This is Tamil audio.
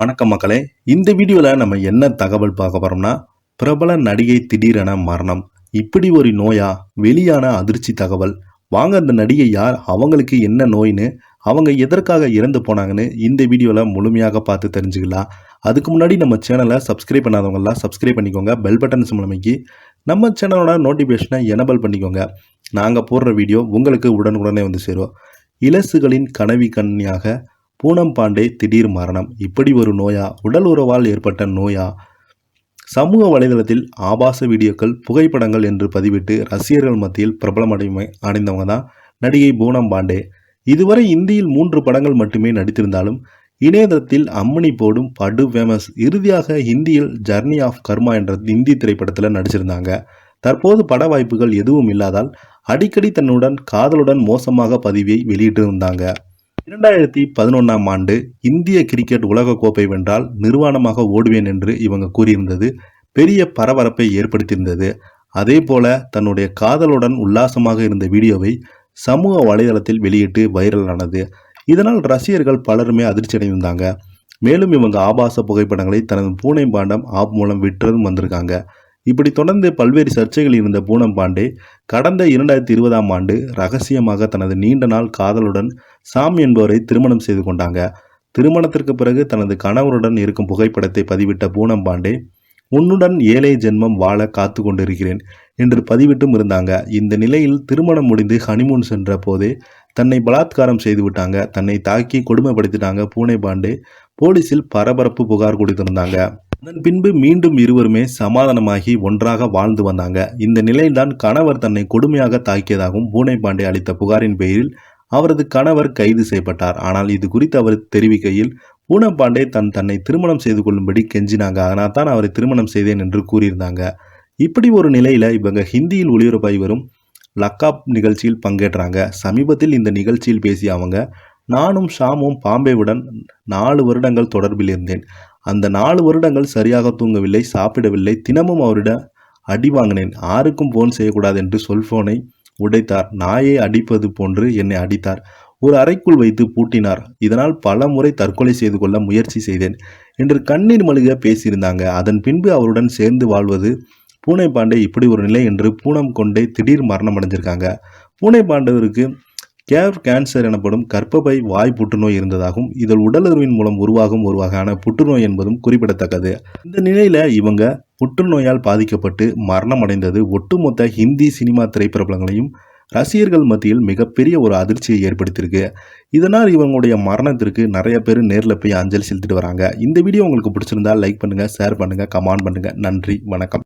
வணக்கம் மக்களே. இந்த வீடியோவில் நம்ம என்ன தகவல் பார்க்க போறோம்னா பிரபல நடிகை திடீரென மரணம். இப்படி ஒரு நோயா வெளியான அதிர்ச்சி தகவல். வாங்க அந்த நடிகை யார்? அவங்களுக்கு என்ன நோயின்னு அவங்க எதற்காக இறந்து போனாங்கன்னு இந்த வீடியோவில் முழுமையாக பார்த்து தெரிஞ்சுக்கலாம். அதுக்கு முன்னாடி நம்ம சேனலை சப்ஸ்கிரைப் பண்ணாதவங்கலாம் சப்ஸ்கிரைப் பண்ணிக்கோங்க. பெல் பட்டன் சிம்லமைக்கு நம்ம சேனலோட நோட்டிஃபிகேஷனை எனபிள் பண்ணிக்கோங்க. நாங்கள் போடுற வீடியோ உங்களுக்கு உடனுக்குடனே வந்து சேரும். இலசுகளின் கனவி கண்ணியாக பூனம் பாண்டே திடீர் மரணம். இப்படி ஒரு நோயா உடல் உறவால் ஏற்பட்ட நோயா? சமூக வலைதளத்தில் ஆபாச வீடியோக்கள் புகைப்படங்கள் என்று பதிவிட்டு ரசிகர்கள் மத்தியில் பிரபலமடைமை அடைந்தவங்க தான் நடிகை பூனம் பாண்டே இதுவரை இந்தியில் மூன்று படங்கள் மட்டுமே நடித்திருந்தாலும் இணையதளத்தில் அம்மணி போடும் படு ஃபேமஸ் இறுதியாக ஹிந்தியில் ஜர்னி ஆஃப் கர்மா என்ற இந்தி திரைப்படத்தில் நடிச்சிருந்தாங்க. தற்போது பட வாய்ப்புகள் எதுவும் இல்லாதால் அடிக்கடி தன்னுடன் காதலுடன் மோசமாக பதிவை வெளியிட்டிருந்தாங்க. இரண்டாயிரத்தி பதினொன்றாம் ஆண்டு இந்திய கிரிக்கெட் உலகக்கோப்பை வென்றால் நிர்வாணமாக ஓடுவேன் என்று இவங்க கூறியிருந்தது. பெரிய பரபரப்பை ஏற்படுத்தியிருந்தது. அதே போல தன்னுடைய காதலுடன் உல்லாசமாக இருந்த வீடியோவை சமூக வலைதளத்தில் வெளியிட்டு வைரல் ஆனது. இதனால் ரசிகர்கள் பலருமே அதிர்ச்சி அடைந்திருந்தாங்க. மேலும் இவங்க ஆபாச புகைப்படங்களை தனது பூனை பாண்டம் ஆப் மூலம் விற்றதும் வந்திருக்காங்க. இப்படி தொடர்ந்து பல்வேறு சர்ச்சைகள் இருந்த பூனம் பாண்டே கடந்த இரண்டாயிரத்தி இருபதாம் ஆண்டு ரகசியமாக தனது நீண்ட நாள் காதலுடன் சாம் என்பவரை திருமணம் செய்து கொண்டாங்க. திருமணத்திற்கு பிறகு தனது கணவருடன் இருக்கும் புகைப்படத்தை பதிவிட்ட பூனம் பாண்டே உன்னுடன் ஏழை ஜென்மம் வாழ காத்து கொண்டிருக்கிறேன் என்று பதிவிட்டும் இருந்தாங்க. இந்த நிலையில் திருமணம் முடிந்து ஹனிமூன் சென்ற போதே தன்னை பலாத்காரம் செய்து விட்டாங்க. தன்னை தாக்கி கொடுமைப்படுத்திட்டாங்க பூனை பாண்டே. போலீசில் பரபரப்பு புகார் கொடுத்திருந்தாங்க. அதன் பின்பு மீண்டும் இருவருமே சமாதானமாகி ஒன்றாக வாழ்ந்து வந்தாங்க. இந்த நிலையில்தான் கணவர் தன்னை கொடுமையாக தாக்கியதாகவும் பூனை பாண்டே அளித்த புகாரின் பேரில் அவரது கணவர் கைது செய்யப்பட்டார். ஆனால் இது குறித்து அவர் தெரிவிக்கையில் பூனை பாண்டே தன் தன்னை திருமணம் செய்து கொள்ளும்படி கெஞ்சினாங்க. அதனால் தான் அவரை திருமணம் செய்தேன் என்று கூறியிருந்தாங்க. இப்படி ஒரு நிலையில் இவங்க ஹிந்தியில் ஒளிபரப்பாகி வரும் லக்காப் நிகழ்ச்சியில் பங்கேற்றாங்க. சமீபத்தில் இந்த நிகழ்ச்சியில் பேசிய அவங்க நானும் ஷாமும் பாம்பேவுடன் நாலு வருடங்கள் தொடர்பில் இருந்தேன். அந்த நாலு வருடங்கள் சரியாக தூங்கவில்லை சாப்பிடவில்லை. தினமும் அவரிடம் அடி வாங்கினேன். யாருக்கும் ஃபோன் செய்யக்கூடாது என்று செல்போனை உடைத்தார். நாயை அடிப்பது போன்று என்னை அடித்தார். ஒரு அறைக்குள் வைத்து பூட்டினார். இதனால் பல முறை தற்கொலை செய்து கொள்ள முயற்சி செய்தேன் என்று கண்ணீர் மழுக பேசியிருந்தாங்க. அதன் பின்பு அவருடன் சேர்ந்து வாழ்வது பூனை பாண்டே இப்படி ஒரு நிலை என்று பூனம் கொண்டே திடீர் மரணம் அடைஞ்சிருக்காங்க. பூனை பாண்டவருக்கு கேர் கேன்சர் எனப்படும் கர்ப்பப்பை வாய் புற்றுநோய் இருந்ததாகவும் இதில் உடலுறவின் மூலம் உருவாகும் ஒரு வகையான புற்றுநோய் என்பதும் குறிப்பிடத்தக்கது. இந்த நிலையில இவங்க புற்றுநோயால் பாதிக்கப்பட்டு மரணம் அடைந்தது ஒட்டுமொத்த ஹிந்தி சினிமா திரைப்பிரபலங்களையும் ரசிகர்கள் மத்தியில் மிகப்பெரிய ஒரு அதிர்ச்சியை ஏற்படுத்தியிருக்கு. இதனால் இவங்களுடைய மரணத்திற்கு நிறைய பேர் நேரில் போய் அஞ்சலி செலுத்திட்டு வராங்க. இந்த வீடியோ உங்களுக்கு பிடிச்சிருந்தா லைக் பண்ணுங்கள் ஷேர் பண்ணுங்கள் கமெண்ட் பண்ணுங்கள் நன்றி வணக்கம்.